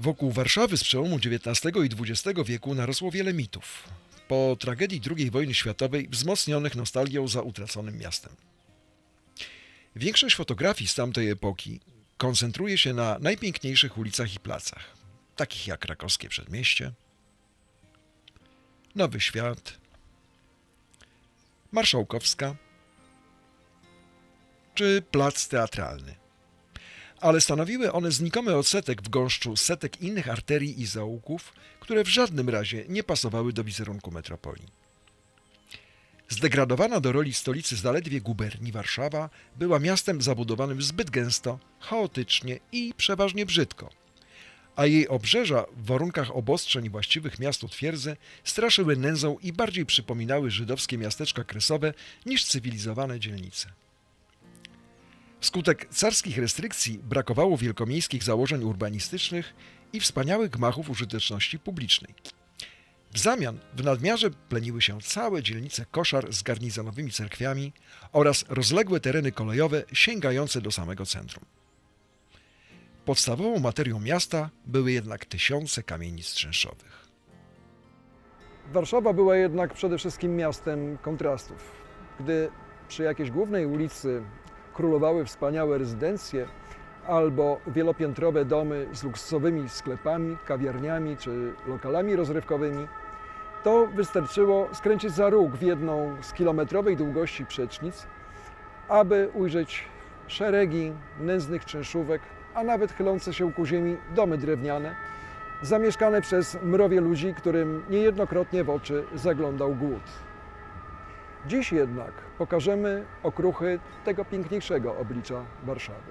Wokół Warszawy z przełomu XIX i XX wieku narosło wiele mitów. Po tragedii II wojny światowej wzmocnionych nostalgią za utraconym miastem. Większość fotografii z tamtej epoki koncentruje się na najpiękniejszych ulicach i placach, takich jak krakowskie przedmieście, Nowy Świat, Marszałkowska czy Plac Teatralny ale stanowiły one znikomy odsetek w gąszczu setek innych arterii i zaułków, które w żadnym razie nie pasowały do wizerunku metropolii. Zdegradowana do roli stolicy zaledwie guberni Warszawa była miastem zabudowanym zbyt gęsto, chaotycznie i przeważnie brzydko, a jej obrzeża w warunkach obostrzeń właściwych miastu twierdzy straszyły nędzą i bardziej przypominały żydowskie miasteczka kresowe niż cywilizowane dzielnice. Wskutek carskich restrykcji brakowało wielkomiejskich założeń urbanistycznych i wspaniałych gmachów użyteczności publicznej. W zamian w nadmiarze pleniły się całe dzielnice koszar z garnizonowymi cerkwiami oraz rozległe tereny kolejowe sięgające do samego centrum. Podstawową materią miasta były jednak tysiące kamienic czynszowych. Warszawa była jednak przede wszystkim miastem kontrastów. Gdy przy jakiejś głównej ulicy królowały wspaniałe rezydencje albo wielopiętrowe domy z luksusowymi sklepami, kawiarniami czy lokalami rozrywkowymi, to wystarczyło skręcić za róg w jedną z kilometrowej długości przecznic, aby ujrzeć szeregi nędznych czynszówek, a nawet chylące się ku ziemi domy drewniane, zamieszkane przez mrowie ludzi, którym niejednokrotnie w oczy zaglądał głód. Dziś jednak pokażemy okruchy tego piękniejszego oblicza Warszawy.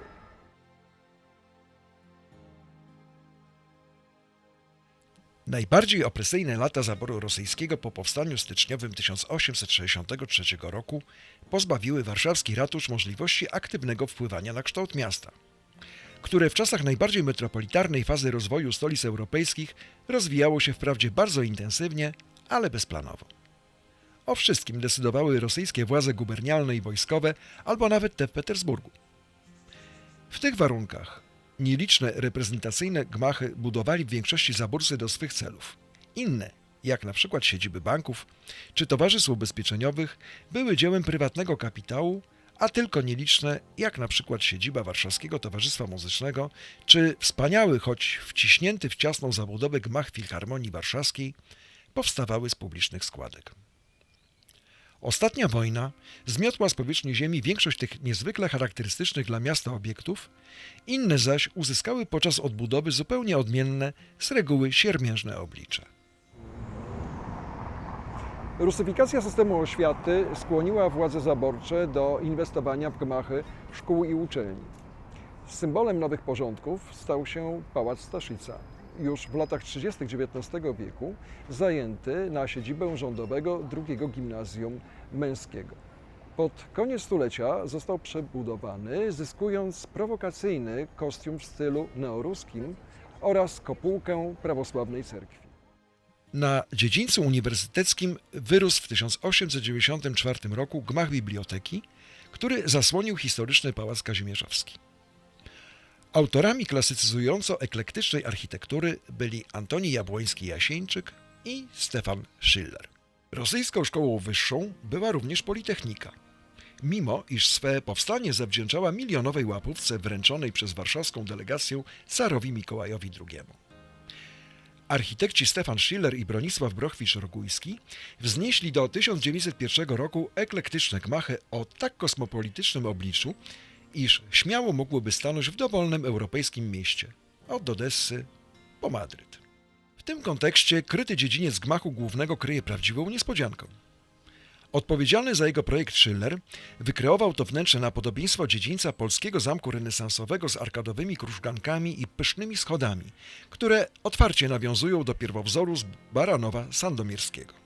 Najbardziej opresyjne lata zaboru rosyjskiego po powstaniu styczniowym 1863 roku pozbawiły warszawski ratusz możliwości aktywnego wpływania na kształt miasta, które w czasach najbardziej metropolitarnej fazy rozwoju stolic europejskich rozwijało się wprawdzie bardzo intensywnie, ale bezplanowo. O wszystkim decydowały rosyjskie władze gubernialne i wojskowe, albo nawet te w Petersburgu. W tych warunkach nieliczne reprezentacyjne gmachy budowali w większości zabursy do swych celów. Inne, jak na przykład siedziby banków czy towarzystw ubezpieczeniowych, były dziełem prywatnego kapitału, a tylko nieliczne, jak na przykład siedziba Warszawskiego Towarzystwa Muzycznego, czy wspaniały, choć wciśnięty w ciasną zabudowę gmach Filharmonii Warszawskiej, powstawały z publicznych składek. Ostatnia wojna zmiotła z powierzchni ziemi większość tych niezwykle charakterystycznych dla miasta obiektów, inne zaś uzyskały podczas odbudowy zupełnie odmienne, z reguły siermiężne oblicze. Rusyfikacja systemu oświaty skłoniła władze zaborcze do inwestowania w gmachy szkół i uczelni. Symbolem nowych porządków stał się Pałac Staszica, już w latach 30. XIX wieku zajęty na siedzibę rządowego drugiego gimnazjum męskiego. Pod koniec stulecia został przebudowany, zyskując prowokacyjny kostium w stylu neoruskim oraz kopułkę prawosławnej cerkwi. Na dziedzińcu uniwersyteckim wyrósł w 1894 roku gmach biblioteki, który zasłonił historyczny Pałac Kazimierzowski. Autorami klasycyzująco-eklektycznej architektury byli Antoni Jabłoński-Jasieńczyk i Stefan Schiller. Rosyjską szkołą wyższą była również Politechnika. Mimo, iż swe powstanie zawdzięczała milionowej łapówce wręczonej przez warszawską delegację carowi Mikołajowi II. Architekci Stefan Schiller i Bronisław Brochwicz-Rogujski wznieśli do 1901 roku eklektyczne gmachy o tak kosmopolitycznym obliczu, iż śmiało mogłoby stanąć w dowolnym europejskim mieście, od Odessy po Madryt. W tym kontekście kryty dziedziniec gmachu głównego kryje prawdziwą niespodziankę. Odpowiedzialny za jego projekt Schiller wykreował to wnętrze na podobieństwo dziedzińca polskiego zamku renesansowego z arkadowymi krużgankami i pysznymi schodami, które otwarcie nawiązują do pierwowzoru z Baranowa Sandomierskiego.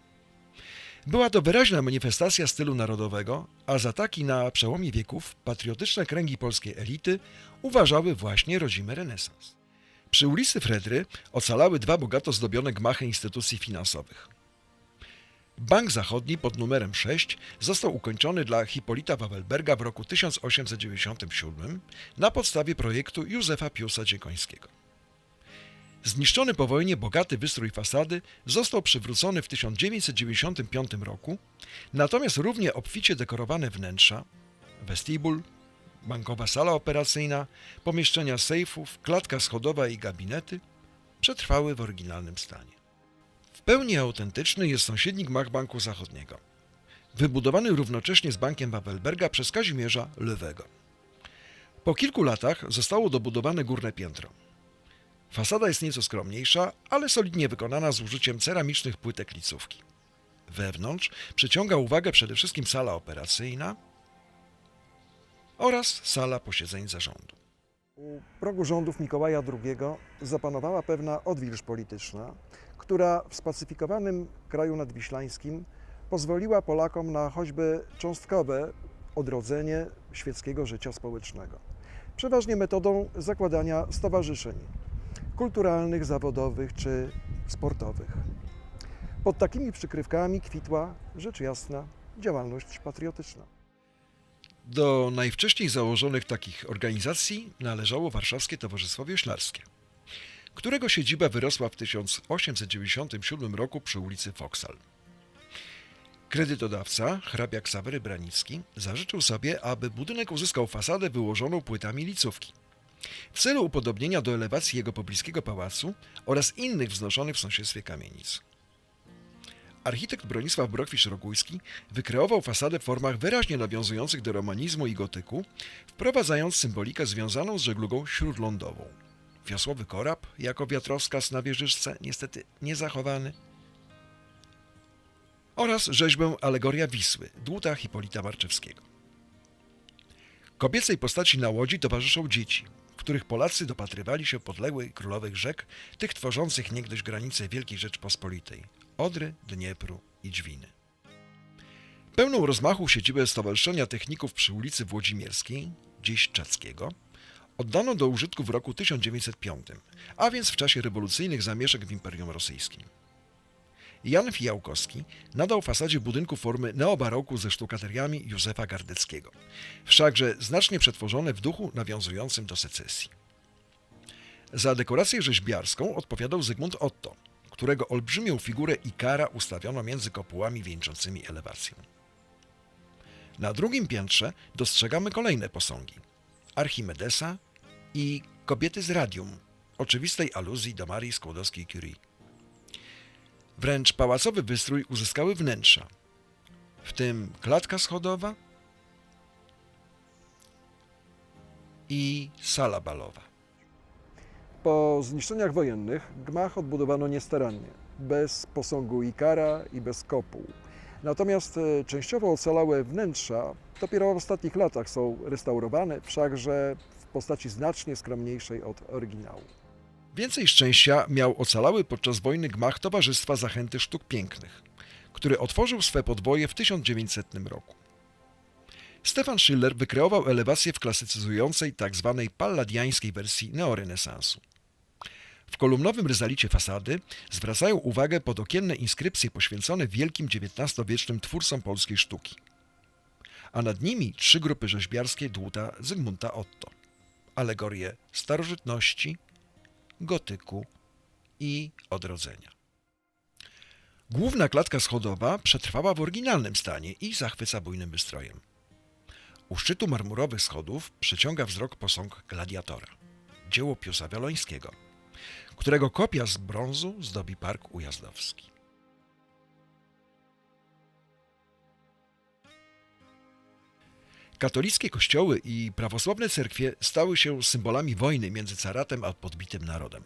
Była to wyraźna manifestacja stylu narodowego, a za taki na przełomie wieków patriotyczne kręgi polskiej elity uważały właśnie rodzimy renesans. Przy ulicy Fredry ocalały dwa bogato zdobione gmachy instytucji finansowych. Bank Zachodni pod numerem 6 został ukończony dla Hipolita Wawelberga w roku 1897 na podstawie projektu Józefa Piusa Dziekońskiego. Zniszczony po wojnie bogaty wystrój fasady został przywrócony w 1995 roku, natomiast równie obficie dekorowane wnętrza, westibul, bankowa sala operacyjna, pomieszczenia sejfów, klatka schodowa i gabinety przetrwały w oryginalnym stanie. W pełni autentyczny jest sąsiedni gmach Banku Zachodniego, wybudowany równocześnie z Bankiem Wawelberga przez Kazimierza Lewego. Po kilku latach zostało dobudowane górne piętro. Fasada jest nieco skromniejsza, ale solidnie wykonana z użyciem ceramicznych płytek licówki. Wewnątrz przyciąga uwagę przede wszystkim sala operacyjna oraz sala posiedzeń zarządu. U progu rządów Mikołaja II zapanowała pewna odwilż polityczna, która w spacyfikowanym kraju nadwiślańskim pozwoliła Polakom na choćby cząstkowe odrodzenie świeckiego życia społecznego. Przeważnie metodą zakładania stowarzyszeń kulturalnych, zawodowych czy sportowych. Pod takimi przykrywkami kwitła, rzecz jasna, działalność patriotyczna. Do najwcześniej założonych takich organizacji należało Warszawskie Towarzystwo Wioślarskie, którego siedziba wyrosła w 1897 roku przy ulicy Foksal. Kredytodawca, hrabia Ksawery Branicki, zażyczył sobie, aby budynek uzyskał fasadę wyłożoną płytami licówki. W celu upodobnienia do elewacji jego pobliskiego pałacu oraz innych wznoszonych w sąsiedztwie kamienic. Architekt Bronisław Brokwisz-Rogujski wykreował fasadę w formach wyraźnie nawiązujących do romanizmu i gotyku, wprowadzając symbolikę związaną z żeglugą śródlądową. Wiosłowy korab jako wiatrowskaz na wieżyczce, niestety niezachowany, oraz rzeźbę Alegoria Wisły, dłuta Hipolita Marczewskiego. Kobiecej postaci na łodzi towarzyszą dzieci, których Polacy dopatrywali się podległej królowych rzek, tych tworzących niegdyś granice Wielkiej Rzeczpospolitej Odry, Dniepru i Dźwiny. Pełną rozmachu siedzibę Stowarzyszenia Techników przy ulicy Włodzimierskiej, dziś Czackiego, oddano do użytku w roku 1905, a więc w czasie rewolucyjnych zamieszek w Imperium Rosyjskim. Jan Fijałkowski nadał fasadzie budynku formy neobaroku ze sztukateriami Józefa Gardeckiego, wszakże znacznie przetworzone w duchu nawiązującym do secesji. Za dekorację rzeźbiarską odpowiadał Zygmunt Otto, którego olbrzymią figurę Ikara ustawiono między kopułami wieńczącymi elewację. Na drugim piętrze dostrzegamy kolejne posągi Archimedesa i kobiety z radium, oczywistej aluzji do Marii Skłodowskiej-Curie. Wręcz pałacowy wystrój uzyskały wnętrza, w tym klatka schodowa i sala balowa. Po zniszczeniach wojennych gmach odbudowano niestarannie, bez posągu Ikara i bez kopuł. Natomiast e, częściowo ocalałe wnętrza dopiero w ostatnich latach są restaurowane, wszakże w postaci znacznie skromniejszej od oryginału. Więcej szczęścia miał ocalały podczas wojny gmach Towarzystwa Zachęty Sztuk Pięknych, który otworzył swe podwoje w 1900 roku. Stefan Schiller wykreował elewację w klasycyzującej tzw. palladiańskiej wersji neorenesansu. W kolumnowym ryzalicie fasady zwracają uwagę podokienne inskrypcje poświęcone wielkim XIX-wiecznym twórcom polskiej sztuki. A nad nimi trzy grupy rzeźbiarskie dłuta Zygmunta Otto. Alegorie starożytności, gotyku i odrodzenia. Główna klatka schodowa przetrwała w oryginalnym stanie i zachwyca bujnym wystrojem. U szczytu marmurowych schodów przyciąga wzrok posąg gladiatora, dzieło Piusa Wiolońskiego, którego kopia z brązu zdobi park ujazdowski. Katolickie kościoły i prawosławne cerkwie stały się symbolami wojny między caratem a podbitym narodem.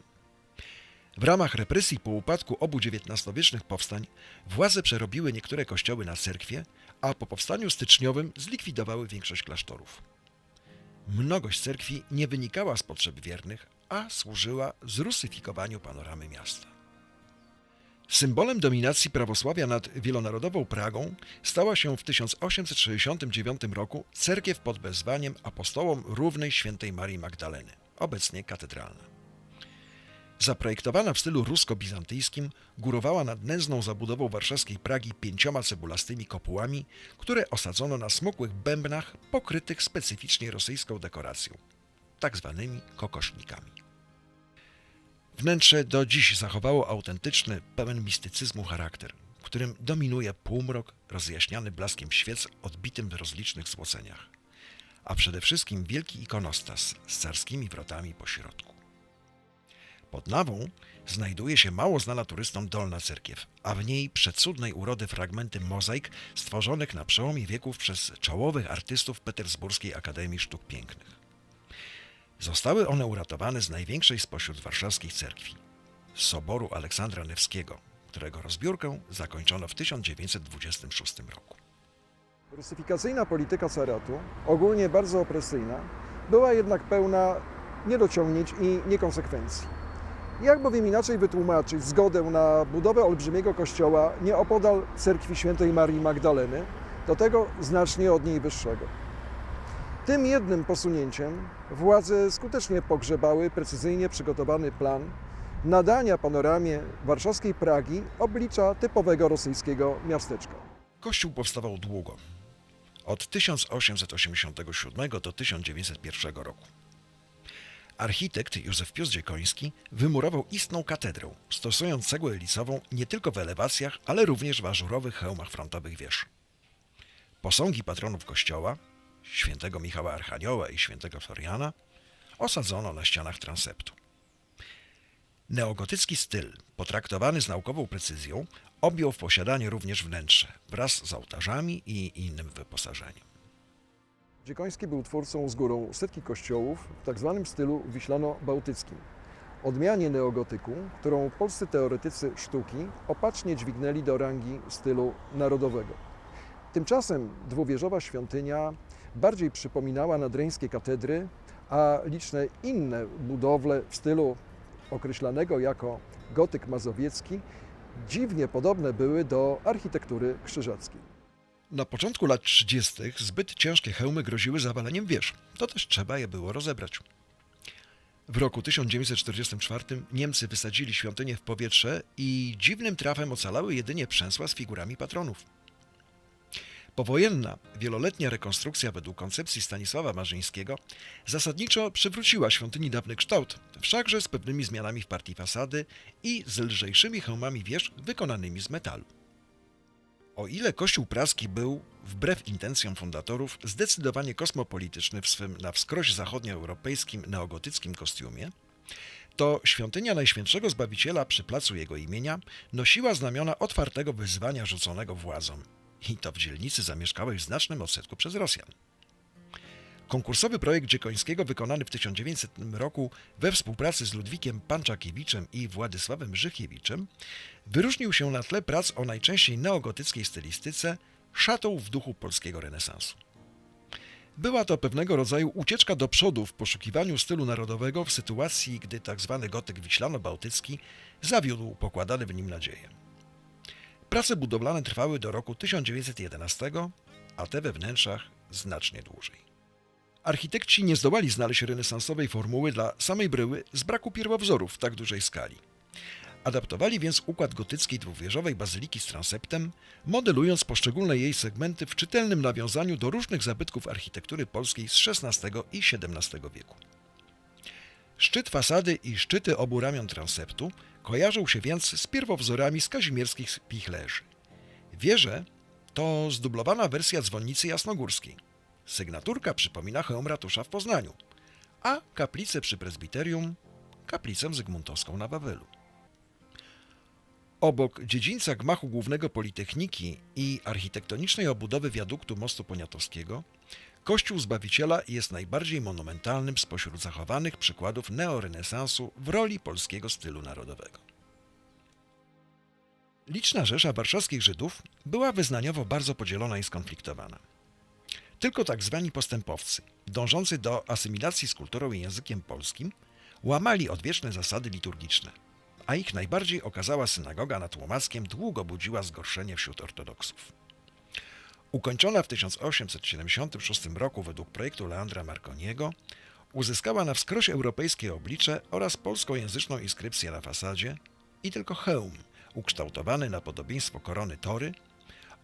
W ramach represji po upadku obu XIX-wiecznych powstań władze przerobiły niektóre kościoły na cerkwie, a po powstaniu styczniowym zlikwidowały większość klasztorów. Mnogość cerkwi nie wynikała z potrzeb wiernych, a służyła zrusyfikowaniu panoramy miasta. Symbolem dominacji prawosławia nad wielonarodową Pragą stała się w 1869 roku cerkiew pod wezwaniem apostołom równej świętej Marii Magdaleny, obecnie katedralna. Zaprojektowana w stylu rusko-bizantyjskim, górowała nad nędzną zabudową warszawskiej Pragi pięcioma cebulastymi kopułami, które osadzono na smukłych bębnach pokrytych specyficznie rosyjską dekoracją, tak zwanymi kokosznikami. Wnętrze do dziś zachowało autentyczny, pełen mistycyzmu charakter, w którym dominuje półmrok rozjaśniany blaskiem świec odbitym w rozlicznych złoceniach, a przede wszystkim wielki ikonostas z carskimi wrotami po środku. Pod nawą znajduje się mało znana turystom dolna cerkiew, a w niej przecudnej urody fragmenty mozaik stworzonych na przełomie wieków przez czołowych artystów Petersburskiej Akademii Sztuk Pięknych. Zostały one uratowane z największej spośród warszawskich cerkwi z Soboru Aleksandra Newskiego, którego rozbiórkę zakończono w 1926 roku. Rusyfikacyjna polityka caratu, ogólnie bardzo opresyjna, była jednak pełna niedociągnięć i niekonsekwencji. Jak bowiem inaczej wytłumaczyć zgodę na budowę olbrzymiego kościoła nieopodal cerkwi świętej Marii Magdaleny, do tego znacznie od niej wyższego? Tym jednym posunięciem władze skutecznie pogrzebały precyzyjnie przygotowany plan nadania panoramie warszawskiej Pragi oblicza typowego rosyjskiego miasteczka. Kościół powstawał długo, od 1887 do 1901 roku. Architekt Józef Pius Dziekoński wymurował istną katedrę, stosując cegłę licową nie tylko w elewacjach, ale również w ażurowych hełmach frontowych wież. Posągi patronów kościoła, świętego Michała Archanioła i świętego Floriana, osadzono na ścianach transeptu. Neogotycki styl, potraktowany z naukową precyzją, objął w posiadanie również wnętrze wraz z ołtarzami i innym wyposażeniem. Dziekoński był twórcą z górą setki kościołów w tak zwanym stylu wiślano-bałtyckim. Odmianie neogotyku, którą polscy teoretycy sztuki opacznie dźwignęli do rangi stylu narodowego. Tymczasem dwuwieżowa świątynia bardziej przypominała nadreńskie katedry, a liczne inne budowle w stylu określanego jako gotyk mazowiecki dziwnie podobne były do architektury krzyżackiej. Na początku lat 30. zbyt ciężkie hełmy groziły zawaleniem wież. To też trzeba je było rozebrać. W roku 1944 Niemcy wysadzili świątynię w powietrze i dziwnym trafem ocalały jedynie przęsła z figurami patronów. Powojenna, wieloletnia rekonstrukcja według koncepcji Stanisława Marzyńskiego zasadniczo przywróciła świątyni dawny kształt, wszakże z pewnymi zmianami w partii fasady i z lżejszymi hełmami wież wykonanymi z metalu. O ile Kościół praski był, wbrew intencjom fundatorów, zdecydowanie kosmopolityczny w swym na wskroś zachodnioeuropejskim neogotyckim kostiumie, to świątynia Najświętszego Zbawiciela przy placu jego imienia nosiła znamiona otwartego wyzwania rzuconego władzom i to w dzielnicy zamieszkałej w znacznym odsetku przez Rosjan. Konkursowy projekt Dziekońskiego wykonany w 1900 roku we współpracy z Ludwikiem Panczakiewiczem i Władysławem Żychiewiczem wyróżnił się na tle prac o najczęściej neogotyckiej stylistyce szatą w duchu polskiego renesansu. Była to pewnego rodzaju ucieczka do przodu w poszukiwaniu stylu narodowego w sytuacji, gdy tzw. gotyk wiślano-bałtycki zawiódł pokładane w nim nadzieje. Prace budowlane trwały do roku 1911, a te we wnętrzach znacznie dłużej. Architekci nie zdołali znaleźć renesansowej formuły dla samej bryły z braku pierwowzorów w tak dużej skali. Adaptowali więc układ gotyckiej dwuwieżowej bazyliki z transeptem, modelując poszczególne jej segmenty w czytelnym nawiązaniu do różnych zabytków architektury polskiej z XVI i XVII wieku. Szczyt fasady i szczyty obu ramion transeptu kojarzą się więc z pierwowzorami z kazimierskich pichlerzy. Wieże to zdublowana wersja dzwonnicy jasnogórskiej. Sygnaturka przypomina hełm ratusza w Poznaniu, a kaplicę przy prezbiterium kaplicę zygmuntowską na Wawelu. Obok dziedzińca gmachu głównego Politechniki i architektonicznej obudowy wiaduktu mostu poniatowskiego, Kościół Zbawiciela jest najbardziej monumentalnym spośród zachowanych przykładów neorenesansu w roli polskiego stylu narodowego. Liczna rzesza warszawskich Żydów była wyznaniowo bardzo podzielona i skonfliktowana. Tylko tak zwani postępowcy, dążący do asymilacji z kulturą i językiem polskim, łamali odwieczne zasady liturgiczne, a ich najbardziej okazała synagoga nad Łomackiem długo budziła zgorszenie wśród ortodoksów. Ukończona w 1876 roku według projektu Leandra Marconiego, uzyskała na wskroś europejskie oblicze oraz polskojęzyczną inskrypcję na fasadzie i tylko hełm, ukształtowany na podobieństwo korony tory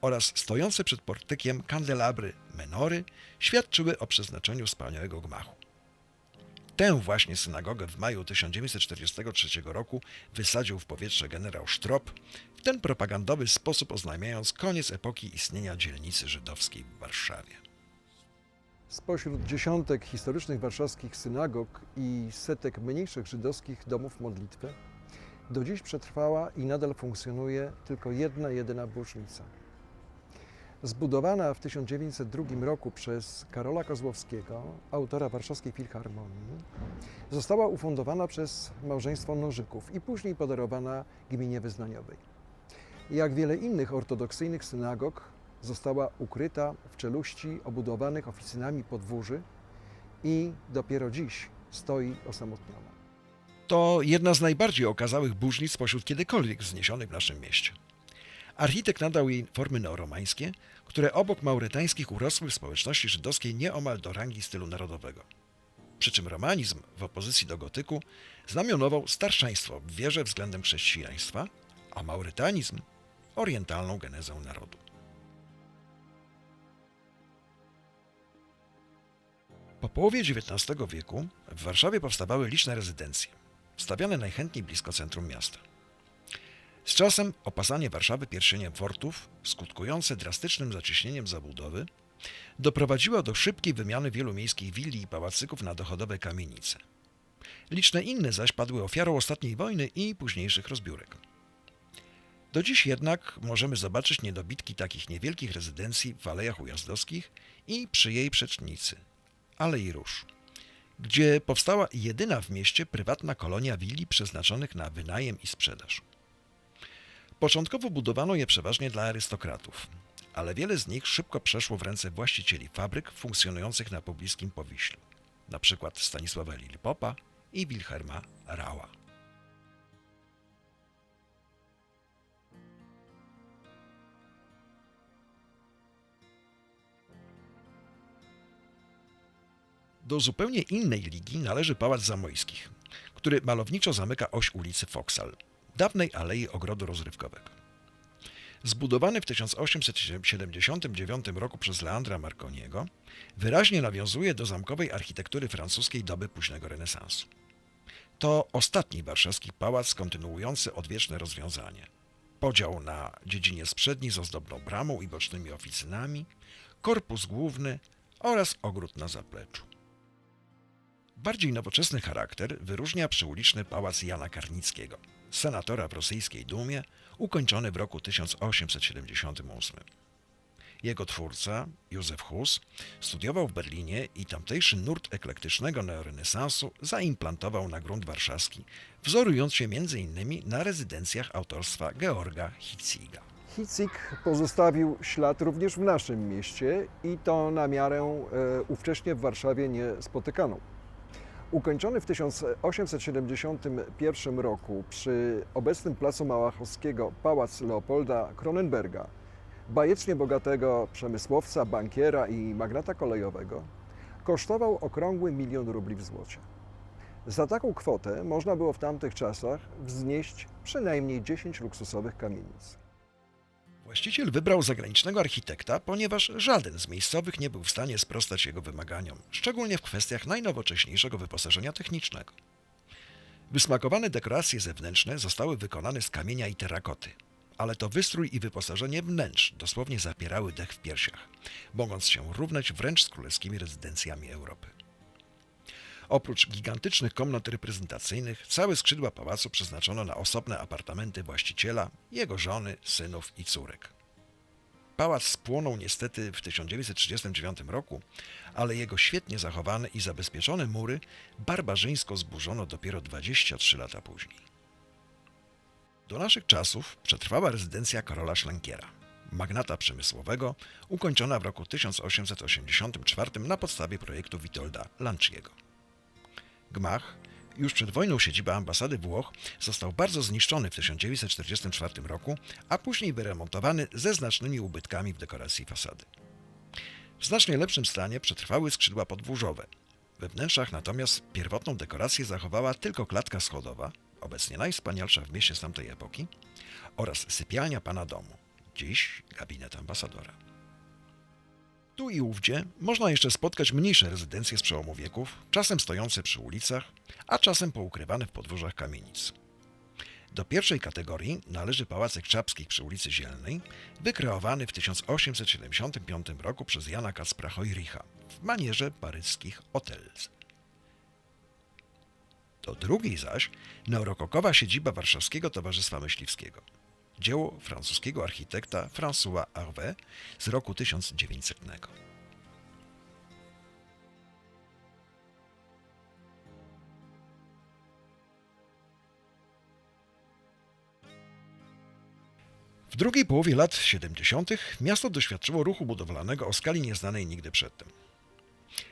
oraz stojące przed portykiem kandelabry menory świadczyły o przeznaczeniu wspaniałego gmachu. Tę właśnie synagogę w maju 1943 roku wysadził w powietrze generał Sztrop, w ten propagandowy sposób oznajmiając koniec epoki istnienia dzielnicy żydowskiej w Warszawie. Spośród dziesiątek historycznych warszawskich synagog i setek mniejszych żydowskich domów modlitwy, do dziś przetrwała i nadal funkcjonuje tylko jedna jedyna bożnica. Zbudowana w 1902 roku przez Karola Kozłowskiego, autora Warszawskiej Filharmonii, została ufundowana przez małżeństwo Nożyków i później podarowana gminie wyznaniowej. Jak wiele innych ortodoksyjnych synagog, została ukryta w czeluści obudowanych oficynami podwórzy i dopiero dziś stoi osamotniona. To jedna z najbardziej okazałych burznic spośród kiedykolwiek wzniesionych w naszym mieście. Architekt nadał jej formy neoromańskie, które obok maurytańskich urosły w społeczności żydowskiej nieomal do rangi stylu narodowego. Przy czym romanizm w opozycji do gotyku znamionował starszeństwo w wierze względem chrześcijaństwa, a maurytanizm orientalną genezę narodu. Po połowie XIX wieku w Warszawie powstawały liczne rezydencje, stawiane najchętniej blisko centrum miasta. Z czasem opasanie Warszawy pierścieniem fortów, skutkujące drastycznym zacieśnieniem zabudowy, doprowadziło do szybkiej wymiany wielu miejskich willi i pałacyków na dochodowe kamienice. Liczne inne zaś padły ofiarą ostatniej wojny i późniejszych rozbiórek. Do dziś jednak możemy zobaczyć niedobitki takich niewielkich rezydencji w Alejach Ujazdowskich i przy jej przecznicy, Alei Róż, gdzie powstała jedyna w mieście prywatna kolonia willi przeznaczonych na wynajem i sprzedaż. Początkowo budowano je przeważnie dla arystokratów, ale wiele z nich szybko przeszło w ręce właścicieli fabryk funkcjonujących na pobliskim Powiślu, np. Stanisława Lilpopa i Wilhelma Rała. Do zupełnie innej ligi należy Pałac Zamojskich, który malowniczo zamyka oś ulicy Foksal, dawnej alei ogrodu rozrywkowego. Zbudowany w 1879 roku przez Leandra Marconiego, wyraźnie nawiązuje do zamkowej architektury francuskiej doby późnego renesansu. To ostatni warszawski pałac kontynuujący odwieczne rozwiązanie. Podział na dziedzinie sprzedni z ozdobną bramą i bocznymi oficynami, korpus główny oraz ogród na zapleczu. Bardziej nowoczesny charakter wyróżnia przyuliczny pałac Jana Karnickiego, senatora w rosyjskiej Dumie, ukończony w roku 1878. Jego twórca, Józef Hus, studiował w Berlinie i tamtejszy nurt eklektycznego neorenesansu zaimplantował na grunt warszawski, wzorując się m.in. na rezydencjach autorstwa Georga Hitziga. Hicik pozostawił ślad również w naszym mieście i to na miarę e, ówcześnie w Warszawie niespotykaną. Ukończony w 1871 roku przy obecnym Placu Małachowskiego Pałac Leopolda Kronenberga, bajecznie bogatego przemysłowca, bankiera i magnata kolejowego, kosztował okrągły milion rubli w złocie. Za taką kwotę można było w tamtych czasach wznieść przynajmniej 10 luksusowych kamienic. Właściciel wybrał zagranicznego architekta, ponieważ żaden z miejscowych nie był w stanie sprostać jego wymaganiom, szczególnie w kwestiach najnowocześniejszego wyposażenia technicznego. Wysmakowane dekoracje zewnętrzne zostały wykonane z kamienia i terakoty, ale to wystrój i wyposażenie wnętrz dosłownie zapierały dech w piersiach, mogąc się równać wręcz z królewskimi rezydencjami Europy. Oprócz gigantycznych komnat reprezentacyjnych, całe skrzydła pałacu przeznaczono na osobne apartamenty właściciela, jego żony, synów i córek. Pałac spłonął niestety w 1939 roku, ale jego świetnie zachowane i zabezpieczone mury barbarzyńsko zburzono dopiero 23 lata później. Do naszych czasów przetrwała rezydencja Karola Szlenkiera, magnata przemysłowego, ukończona w roku 1884 na podstawie projektu Witolda Lanciego. Gmach, już przed wojną siedziba ambasady Włoch, został bardzo zniszczony w 1944 roku, a później wyremontowany ze znacznymi ubytkami w dekoracji fasady. W znacznie lepszym stanie przetrwały skrzydła podwórzowe. We wnętrzach natomiast pierwotną dekorację zachowała tylko klatka schodowa, obecnie najwspanialsza w mieście z tamtej epoki, oraz sypialnia pana domu, dziś gabinet ambasadora. Tu i ówdzie można jeszcze spotkać mniejsze rezydencje z przełomu wieków, czasem stojące przy ulicach, a czasem poukrywane w podwórzach kamienic. Do pierwszej kategorii należy Pałacek Czapskich przy ulicy Zielnej, wykreowany w 1875 roku przez Jana Kacpra Hojricha w manierze paryskich hotels. Do drugiej zaś neorokokowa siedziba Warszawskiego Towarzystwa Myśliwskiego. Dzieło francuskiego architekta François Harvey z roku 1900. W drugiej połowie lat 70. miasto doświadczyło ruchu budowlanego o skali nieznanej nigdy przedtem.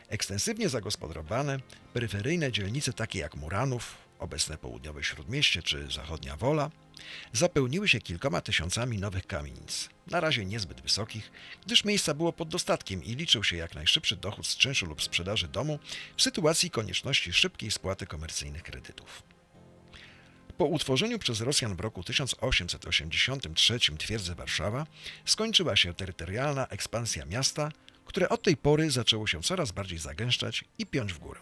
Ekstensywnie zagospodarowane, peryferyjne dzielnice takie jak Muranów, obecne południowe Śródmieście czy zachodnia Wola, zapełniły się kilkoma tysiącami nowych kamienic, na razie niezbyt wysokich, gdyż miejsca było pod dostatkiem i liczył się jak najszybszy dochód z czynszu lub sprzedaży domu w sytuacji konieczności szybkiej spłaty komercyjnych kredytów. Po utworzeniu przez Rosjan w roku 1883 twierdzy Warszawa skończyła się terytorialna ekspansja miasta, które od tej pory zaczęło się coraz bardziej zagęszczać i piąć w górę.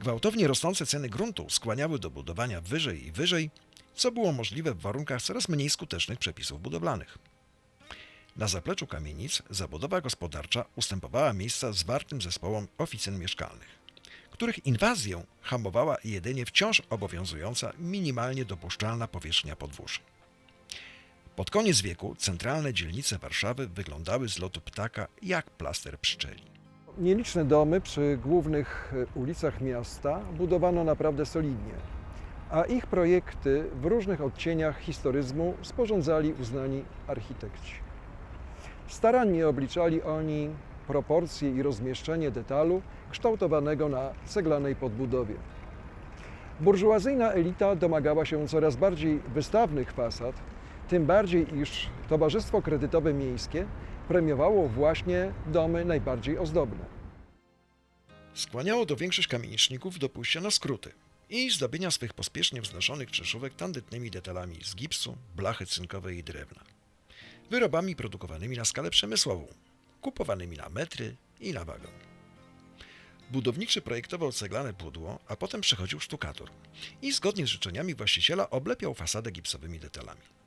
Gwałtownie rosnące ceny gruntu skłaniały do budowania wyżej i wyżej, co było możliwe w warunkach coraz mniej skutecznych przepisów budowlanych. Na zapleczu kamienic zabudowa gospodarcza ustępowała miejsca zwartym zespołom oficyn mieszkalnych, których inwazję hamowała jedynie wciąż obowiązująca minimalnie dopuszczalna powierzchnia podwórz. Pod koniec wieku centralne dzielnice Warszawy wyglądały z lotu ptaka jak plaster pszczeli. Nieliczne domy przy głównych e, ulicach miasta budowano naprawdę solidnie, a ich projekty w różnych odcieniach historyzmu sporządzali uznani architekci. Starannie obliczali oni proporcje i rozmieszczenie detalu kształtowanego na ceglanej podbudowie. Burżuazyjna elita domagała się coraz bardziej wystawnych fasad, tym bardziej iż Towarzystwo Kredytowe Miejskie premiowało właśnie domy najbardziej ozdobne. Skłaniało do większość kamieniczników do pójścia na skróty i zdobienia swych pospiesznie wznoszonych czynszówek tandetnymi detalami z gipsu, blachy cynkowej i drewna. Wyrobami produkowanymi na skalę przemysłową, kupowanymi na metry i na wagę. Budowniczy projektował ceglane pudło, a potem przychodził sztukator i zgodnie z życzeniami właściciela oblepiał fasadę gipsowymi detalami.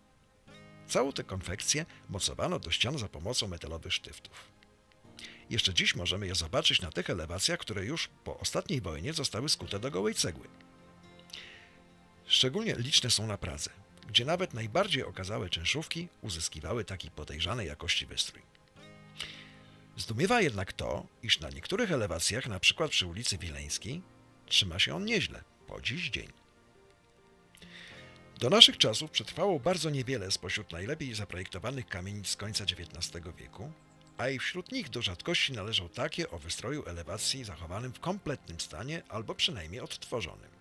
Całą tę konfekcję mocowano do ścian za pomocą metalowych sztyftów. Jeszcze dziś możemy je zobaczyć na tych elewacjach, które już po ostatniej wojnie zostały skute do gołej cegły. Szczególnie liczne są na Pradze, gdzie nawet najbardziej okazałe czynszówki uzyskiwały taki podejrzanej jakości wystrój. Zdumiewa jednak to, iż na niektórych elewacjach, przykład przy ulicy Wileńskiej, trzyma się on nieźle, po dziś dzień. Do naszych czasów przetrwało bardzo niewiele spośród najlepiej zaprojektowanych kamienic z końca XIX wieku, a i wśród nich do rzadkości należą takie o wystroju elewacji zachowanym w kompletnym stanie albo przynajmniej odtworzonym.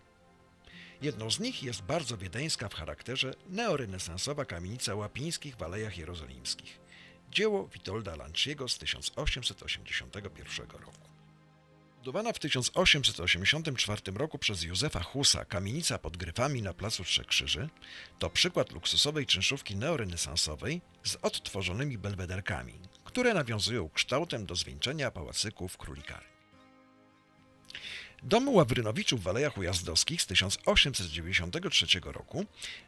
Jedną z nich jest bardzo wiedeńska w charakterze neorenesansowa kamienica Łapińskich w Alejach Jerozolimskich, dzieło Witolda Lanciego z 1881 roku. Budowana w 1884 roku przez Józefa Husa kamienica pod Gryfami na Placu Trzech Krzyży to przykład luksusowej czynszówki neorenesansowej z odtworzonymi belwederkami, które nawiązują kształtem do zwieńczenia pałacyków królikary. Dom Ławrynowiczów w Alejach Ujazdowskich z 1893 roku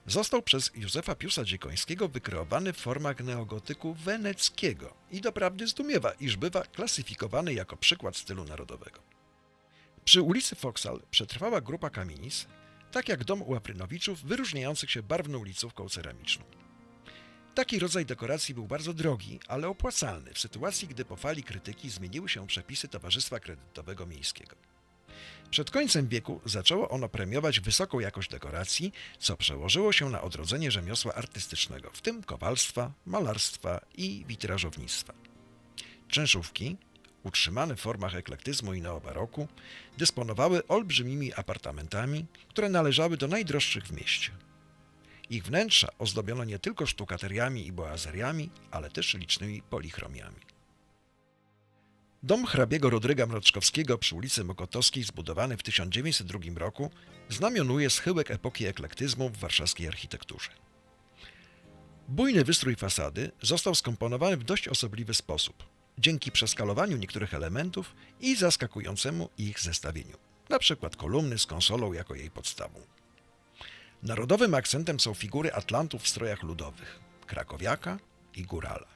został przez Józefa Piusa Dziekońskiego wykreowany w formach neogotyku weneckiego i doprawdy zdumiewa, iż bywa klasyfikowany jako przykład stylu narodowego. Przy ulicy Foksal przetrwała grupa kamienic, tak jak dom Ławrynowiczów, wyróżniających się barwną licówką ceramiczną. Taki rodzaj dekoracji był bardzo drogi, ale opłacalny w sytuacji, gdy po fali krytyki zmieniły się przepisy Towarzystwa Kredytowego Miejskiego. Przed końcem wieku zaczęło ono premiować wysoką jakość dekoracji, co przełożyło się na odrodzenie rzemiosła artystycznego, w tym kowalstwa, malarstwa i witrażownictwa. Czynszówki, utrzymane w formach eklektyzmu i neobaroku, dysponowały olbrzymimi apartamentami, które należały do najdroższych w mieście. Ich wnętrza ozdobiono nie tylko sztukateriami i boazeriami, ale też licznymi polichromiami. Dom hrabiego Rodryga Mroczkowskiego przy ulicy Mokotowskiej, zbudowany w 1902 roku, znamionuje schyłek epoki eklektyzmu w warszawskiej architekturze. Bujny wystrój fasady został skomponowany w dość osobliwy sposób, dzięki przeskalowaniu niektórych elementów i zaskakującemu ich zestawieniu, przykład kolumny z konsolą jako jej podstawą. Narodowym akcentem są figury Atlantów w strojach ludowych, krakowiaka i górala.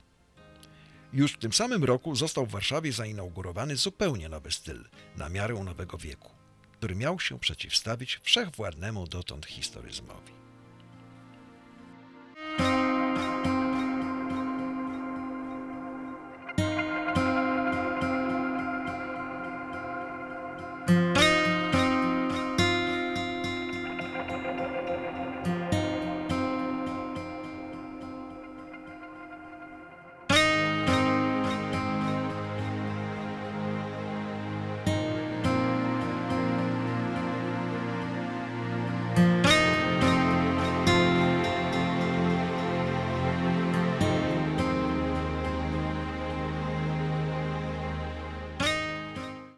Już w tym samym roku został w Warszawie zainaugurowany zupełnie nowy styl, na miarę nowego wieku, który miał się przeciwstawić wszechwładnemu dotąd historyzmowi.